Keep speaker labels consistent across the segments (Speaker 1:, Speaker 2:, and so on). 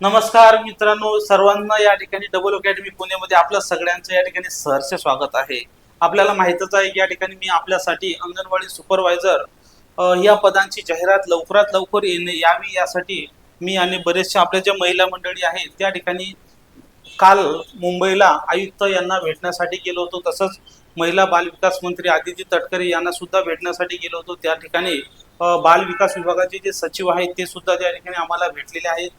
Speaker 1: नमस्कार मित्रांनो सर्वांना या ठिकाणी डबल अकॅडमी पुणेमध्ये आपलं सगळ्यांचं या ठिकाणी सहर्ष स्वागत आहे. आपल्याला माहितच आहे की या ठिकाणी मी आपल्यासाठी अंगणवाडी सुपरवायझर या पदांची जाहिरात लवकरात लवकर येणे यावी यासाठी मी आणि बरेचशा आपल्या ज्या महिला मंडळी आहेत त्या ठिकाणी काल मुंबईला आयुक्त यांना भेटण्यासाठी गेलो होतो. तसंच महिला बाल विकास मंत्री आदिती तटकरे यांना सुद्धा भेटण्यासाठी गेलो होतो. त्या ठिकाणी बाल विकास विभागाचे जे सचिव आहेत ते सुद्धा त्या ठिकाणी आम्हाला भेटलेले आहेत.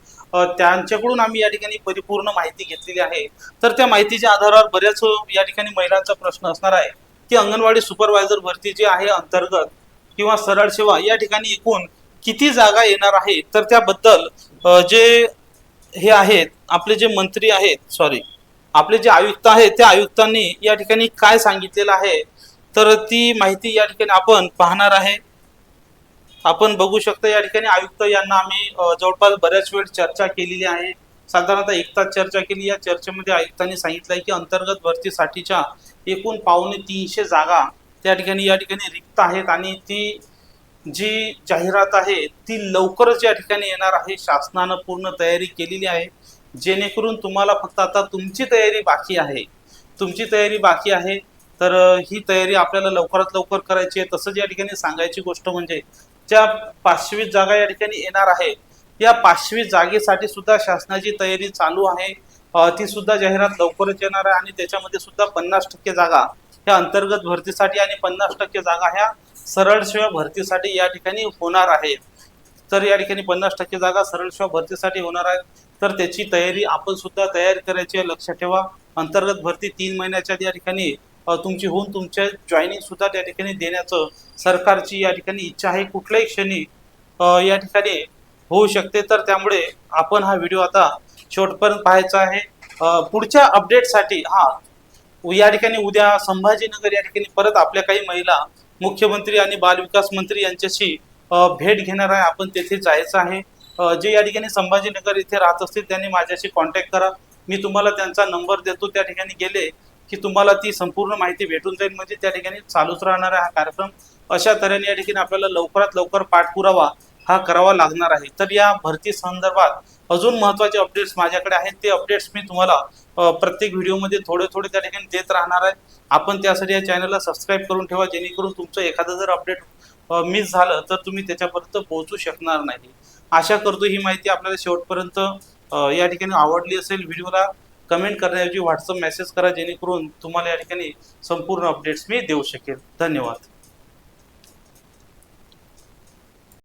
Speaker 1: त्यांच्याकडून आम्ही या ठिकाणी परिपूर्ण माहिती घेतलेली आहे. तर त्या माहितीच्या आधारावर बऱ्याच या ठिकाणी महिलांचा प्रश्न असणार आहे की अंगणवाडी सुपरवायझर भरती जी आहे अंतर्गत किंवा सरळ सेवा या ठिकाणी एकूण किती जागा येणार आहे? तर त्याबद्दल जे हे आहेत आपले जे मंत्री आहेत सॉरी आपले जे आयुक्त आहेत त्या आयुक्तांनी या ठिकाणी काय सांगितलेलं आहे? तर ती माहिती या ठिकाणी आपण पाहणार आहे. आपण बघू शकता या ठिकाणी आयुक्त यांना आम्ही जवळपास बऱ्याच वेळ चर्चा केलेली आहे. साधारणतः एक तास चर्चा केली. या चर्चेमध्ये आयुक्तांनी सांगितलं आहे की अंतर्गत भरतीसाठीच्या एकूण पावणे तीनशे जागा त्या ठिकाणी या ठिकाणी रिक्त आहेत आणि ती जी जाहिरात आहे ती लवकरच या ठिकाणी येणार आहे. शासनानं पूर्ण तयारी केलेली आहे. जेणेकरून तुम्हाला फक्त आता तुमची तयारी बाकी आहे. तुमची तयारी बाकी आहे. तर ही तयारी आपल्याला लवकरात लवकर करायची आहे. तसंच या ठिकाणी सांगायची गोष्ट म्हणजे ज्या पाचशे जागा या ठिकाणी येणार आहे या पाचशे जागेसाठी सुद्धा शासनाची तयारी चालू आहे. ती सुद्धा जाहिरात लवकरच येणार आहे आणि त्याच्यामध्ये सुद्धा पन्नास टक्के जागा ह्या अंतर्गत भरतीसाठी आणि पन्नास टक्के जागा ह्या सरळ सेवा भरतीसाठी या ठिकाणी होणार आहेत. तर या ठिकाणी पन्नास टक्के जागा सरळ सेवा भरतीसाठी होणार आहे तर त्याची तयारी आपण सुद्धा तयार करायची लक्ष लक्षात ठेवा. अंतर्गत भरती तीन महिन्याच्या या ठिकाणी तुमची होऊन तुमच्या जॉईनिंग सुद्धा त्या ठिकाणी देण्याचं सरकारची या ठिकाणी इच्छा आहे. कुठल्याही क्षणी या ठिकाणी होऊ शकते. तर त्यामुळे आपण हा व्हिडिओ आता शेवटपर्यंत पाहायचा आहे. पुढच्या अपडेटसाठी हा या ठिकाणी उद्या संभाजीनगर या ठिकाणी परत आपल्या काही महिला मुख्यमंत्री आणि बालविकास मंत्री यांच्याशी भेट घेणार आहे. आपण तेथे जायचं आहे. जे या ठिकाणी संभाजीनगर इथे राहत असतील त्यांनी माझ्याशी कॉन्टॅक्ट करा. मी तुम्हाला त्यांचा नंबर देतो. त्या ठिकाणी गेले की तुम्हाला ती संपूर्ण माहिती भेटून जाईल. म्हणजे त्या ठिकाणी चालूच राहणार आहे हा कार्यक्रम. अशा तऱ्हेने या ठिकाणी आपल्याला लवकरात लवकर पाठपुरावा हा करावा लागणार आहे. तर या भरती संदर्भात अजून महत्त्वाचे अपडेट्स माझ्याकडे आहेत. ते अपडेट्स मी तुम्हाला प्रत्येक व्हिडिओमध्ये थोडे थोडे त्या ठिकाणी देत राहणार आहे. आपण त्यासाठी या चॅनलला सबस्क्राईब करून ठेवा जेणेकरून तुमचं एखादं जर अपडेट मिस झालं तर तुम्ही त्याच्यापर्यंत पोहोचू शकणार नाही. आशा करतो ही माहिती आपल्याला शेवटपर्यंत या ठिकाणी आवडली असेल. व्हिडिओला कमेंट करण्याऐवजी व्हॉट्सअप मेसेज करा जेणेकरून तुम्हाला या ठिकाणी संपूर्ण अपडेट्स मी देऊ शकेल. धन्यवाद.